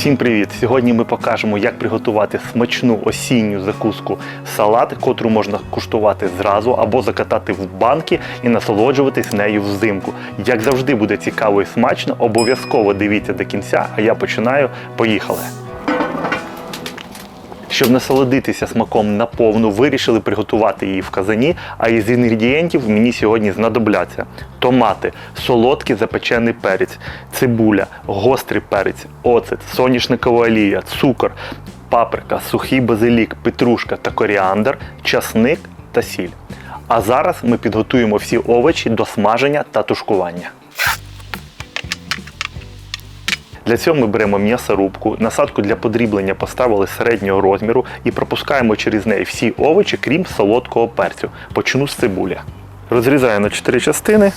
Всім привіт! Сьогодні ми покажемо, як приготувати смачну осінню закуску салат, котру можна куштувати зразу або закатати в банки і насолоджуватись нею взимку. Як завжди буде цікаво і смачно, обов'язково дивіться до кінця, а я починаю. Поїхали! Щоб насолодитися смаком наповну, вирішили приготувати її в казані. А із інгредієнтів мені сьогодні знадобляться томати, солодкий запечений перець, цибуля, гострий перець, оцет, соняшникова олія, цукор, паприка, сухий базилік, петрушка та коріандр, часник та сіль. А зараз ми підготуємо всі овочі до смаження та тушкування. Для цього ми беремо м'ясорубку, насадку для подріблення поставили середнього розміру і пропускаємо через неї всі овочі, крім солодкого перцю. Почну з цибулі. Розрізаю на 4 частини.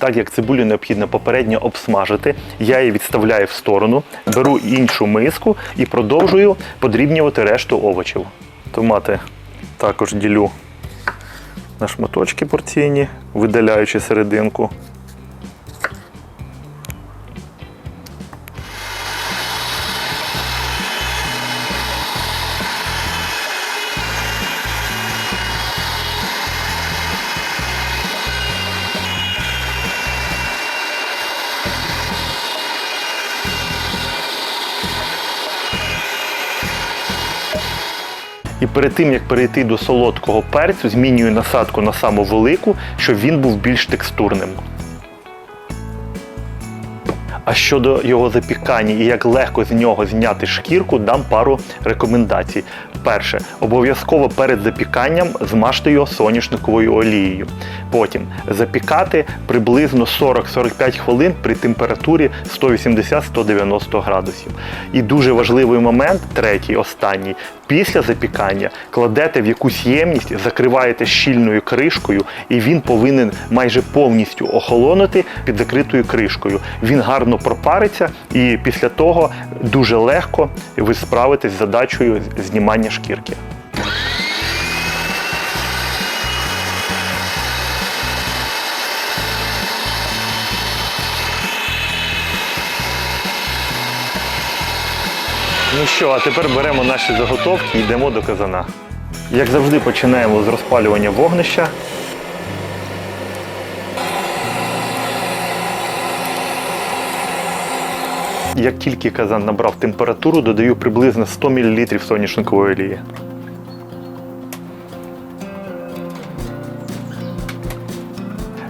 Так як цибулю необхідно попередньо обсмажити, я її відставляю в сторону, беру іншу миску і продовжую подрібнювати решту овочів. Томати також ділю на шматочки порційні, видаляючи серединку. І перед тим як перейти до солодкого перцю, змінюю насадку на саму велику, щоб він був більш текстурним. А щодо його запікання і як легко з нього зняти шкірку, дам пару рекомендацій. Перше, обов'язково перед запіканням змажте його соняшниковою олією. Потім запікати приблизно 40-45 хвилин при температурі 180-190 градусів. І дуже важливий момент, третій, останній. Після запікання кладете в якусь ємність, закриваєте щільною кришкою, і він повинен майже повністю охолонути під закритою кришкою. Він гарно пропариться, і після того дуже легко ви справитесь з задачею знімання шкірки. Ну що, а тепер беремо наші заготовки і йдемо до казана. Як завжди, починаємо з розпалювання вогнища. Як тільки казан набрав температуру, додаю приблизно 100 мл соняшникової олії.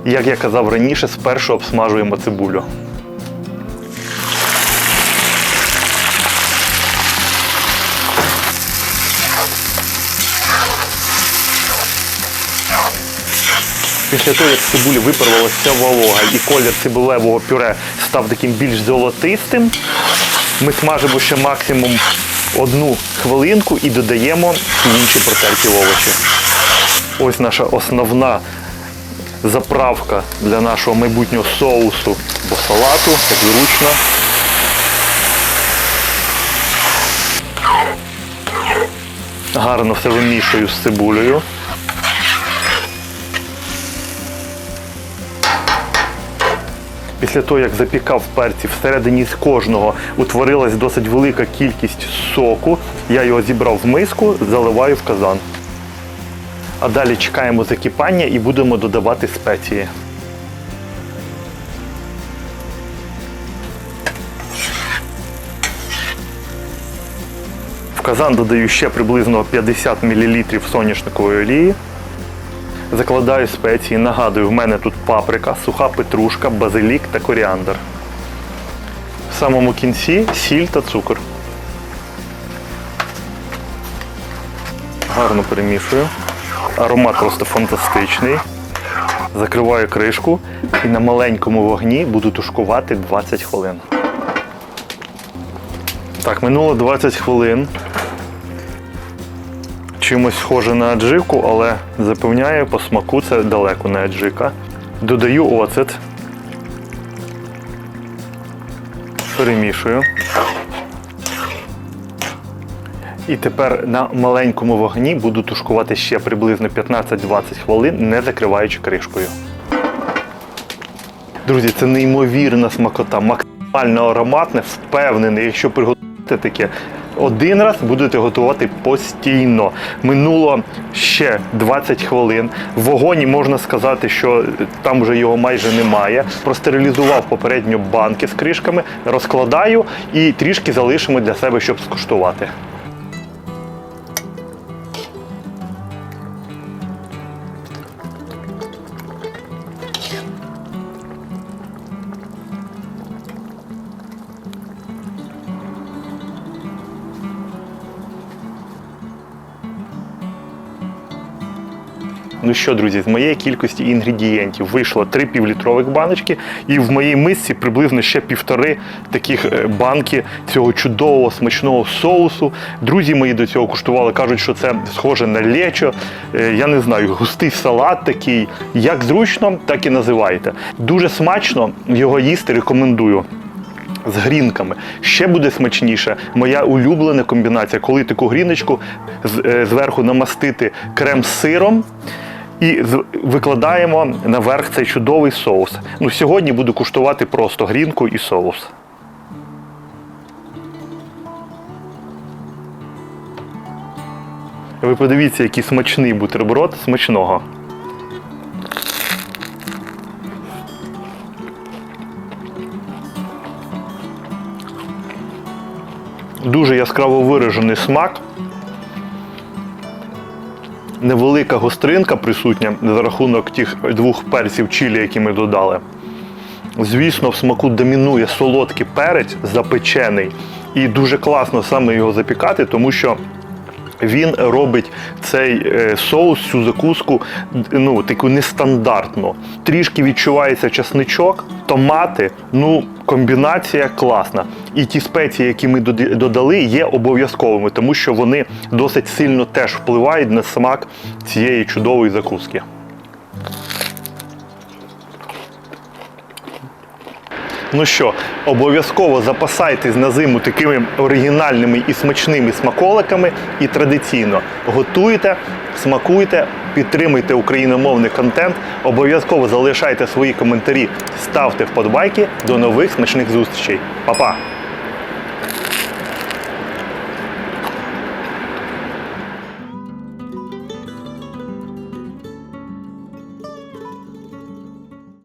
Як я казав раніше, спершу обсмажуємо цибулю. Після того, як з цибулі випарувалася вся волога і колір цибулевого пюре став таким більш золотистим, ми смажимо ще максимум одну хвилинку і додаємо інші протерті овочі. Ось наша основна заправка для нашого майбутнього соусу або салату, так зручно. Гарно все вимішую з цибулею. Після того, як запікав перці, всередині з кожного утворилась досить велика кількість соку. Я його зібрав в миску, заливаю в казан. А далі чекаємо закипання і будемо додавати спеції. В казан додаю ще приблизно 50 мл соняшникової олії. Закладаю спеції, нагадую, в мене тут паприка, суха петрушка, базилік та коріандр. В самому кінці сіль та цукор. Гарно перемішую. Аромат просто фантастичний. Закриваю кришку і на маленькому вогні буду тушкувати 20 хвилин. Так, минуло 20 хвилин. Чимось схоже на аджику, але запевняю, по смаку це далеко не аджика. Додаю оцет. Перемішую. І тепер на маленькому вогні буду тушкувати ще приблизно 15-20 хвилин, не закриваючи кришкою. Друзі, це неймовірна смакота, максимально ароматне, впевнений, якщо приготувати таке. Один раз будете готувати постійно. Минуло ще 20 хвилин. Вогонь можна сказати, що там вже його майже немає. Простерилізував попередньо банки з кришками, розкладаю і трішки залишимо для себе, щоб скуштувати. Ну що, друзі, з моєї кількості інгредієнтів вийшло три півлітрових баночки, і в моїй мисці приблизно ще півтори таких е, банки цього чудового смачного соусу. Друзі мої до цього куштували, кажуть, що це схоже на лечо. Е, Я не знаю, густий салат такий. Як зручно, так і називайте. Дуже смачно його їсти рекомендую з грінками. Ще буде смачніше. Моя улюблена комбінація, коли таку гріночку е, зверху намастити крем з сиром. І викладаємо наверх цей чудовий соус. Ну, сьогодні буду куштувати просто грінку і соус. Ви подивіться, який смачний бутерброд смачного. Дуже яскраво виражений смак. Невелика гостринка присутня за рахунок тих двох перців чилі, які ми додали. Звісно, в смаку домінує солодкий перець запечений. І дуже класно саме його запікати, тому що він робить цей е, соус, цю закуску ну, таку нестандартну. Трішки відчувається часничок, томати. Ну, комбінація класна. І ті спеції, які ми додали, є обов'язковими, тому що вони досить сильно теж впливають на смак цієї чудової закуски. Ну що, обов'язково запасайтесь на зиму такими оригінальними і смачними смаколиками. І традиційно готуйте, смакуйте, підтримуйте україномовний контент. Обов'язково залишайте свої коментарі, ставте вподобайки. До нових смачних зустрічей. Па-па!